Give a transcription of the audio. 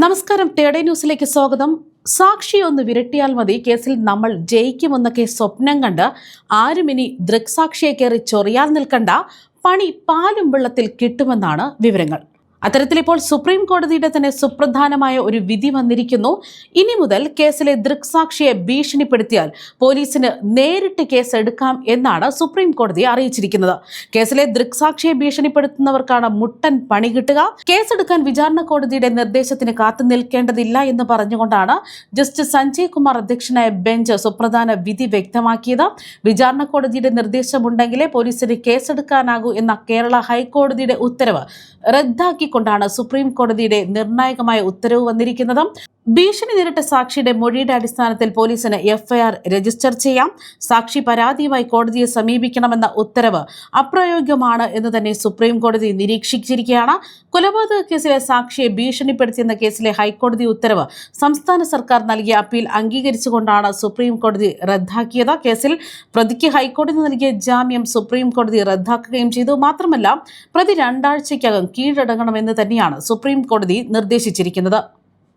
നമസ്കാരം. തേടേ ന്യൂസിലേക്ക് സ്വാഗതം. സാക്ഷി ഒന്ന് വിരട്ടിയാൽ മതി. കേസിൽ നമ്മൾ ജയിക്കുമെന്നൊക്കെ സ്വപ്നം കണ്ട് ഇനി ദൃക്സാക്ഷിയെ കയറി ചൊറിയാൽ നിൽക്കണ്ട. പണി പാലും വെള്ളത്തിൽ കിട്ടുമെന്നാണ് വിവരങ്ങൾ. അത്തരത്തിലിപ്പോൾ സുപ്രീം കോടതിയുടെ തന്നെ സുപ്രധാനമായ ഒരു വിധി വന്നിരിക്കുന്നു. ഇനി മുതൽ കേസിലെ ദൃക്സാക്ഷിയെ ഭീഷണിപ്പെടുത്തിയാൽ പോലീസിന് നേരിട്ട് കേസ് എടുക്കാം എന്നാണ് സുപ്രീം കോടതി അറിയിച്ചിരിക്കുന്നത്. കേസിലെ ദൃക്സാക്ഷിയെ ഭീഷണിപ്പെടുത്തുന്നവർക്കാണ് മുട്ടൻ പണി കിട്ടുക. കേസെടുക്കാൻ വിചാരണ കോടതിയുടെ നിർദ്ദേശത്തിന് കാത്തു നിൽക്കേണ്ടതില്ല എന്ന് പറഞ്ഞുകൊണ്ടാണ് ജസ്റ്റിസ് സഞ്ജയ് കുമാർ അധ്യക്ഷനായ ബെഞ്ച് സുപ്രധാന വിധി വ്യക്തമാക്കിയത്. വിചാരണ കോടതിയുടെ നിർദ്ദേശമുണ്ടെങ്കിലേ പോലീസിന് കേസെടുക്കാനാകൂ എന്ന കേരള ഹൈക്കോടതിയുടെ ഉത്തരവ് റദ്ദാക്കിക്കൊണ്ടാണ് സുപ്രീം കോടതിയുടെ നിർണായകമായ ഉത്തരവ് വന്നിരിക്കുന്നത് ഭീഷണി നേരിട്ട സാക്ഷിയുടെ മൊഴിയുടെ അടിസ്ഥാനത്തിൽ പോലീസിന് എഫ്ഐആർ രജിസ്റ്റർ ചെയ്യാം. സാക്ഷി പരാതിയുമായി കോടതിയെ സമീപിക്കണമെന്ന ഉത്തരവ് അപ്രായോഗികമാണ് എന്ന് തന്നെ സുപ്രീം കോടതി നിരീക്ഷിച്ചിരിക്കുകയാണ്. കൊലപാതക കേസിലെ സാക്ഷിയെ ഭീഷണിപ്പെടുത്തിയെന്ന കേസിലെ ഹൈക്കോടതി ഉത്തരവ് സംസ്ഥാന സർക്കാർ നൽകിയ അപ്പീൽ അംഗീകരിച്ചുകൊണ്ടാണ് സുപ്രീം കോടതി റദ്ദാക്കിയത്. കേസിൽ പ്രതിക്ക് ഹൈക്കോടതി നൽകിയ ജാമ്യം സുപ്രീം കോടതി റദ്ദാക്കുകയും ചെയ്തു. മാത്രമല്ല പ്രതി രണ്ടാഴ്ചയ്ക്കകം കീഴടങ്ങണമെന്ന് തന്നെയാണ് സുപ്രീം കോടതി നിർദ്ദേശിച്ചിരിക്കുന്നത്.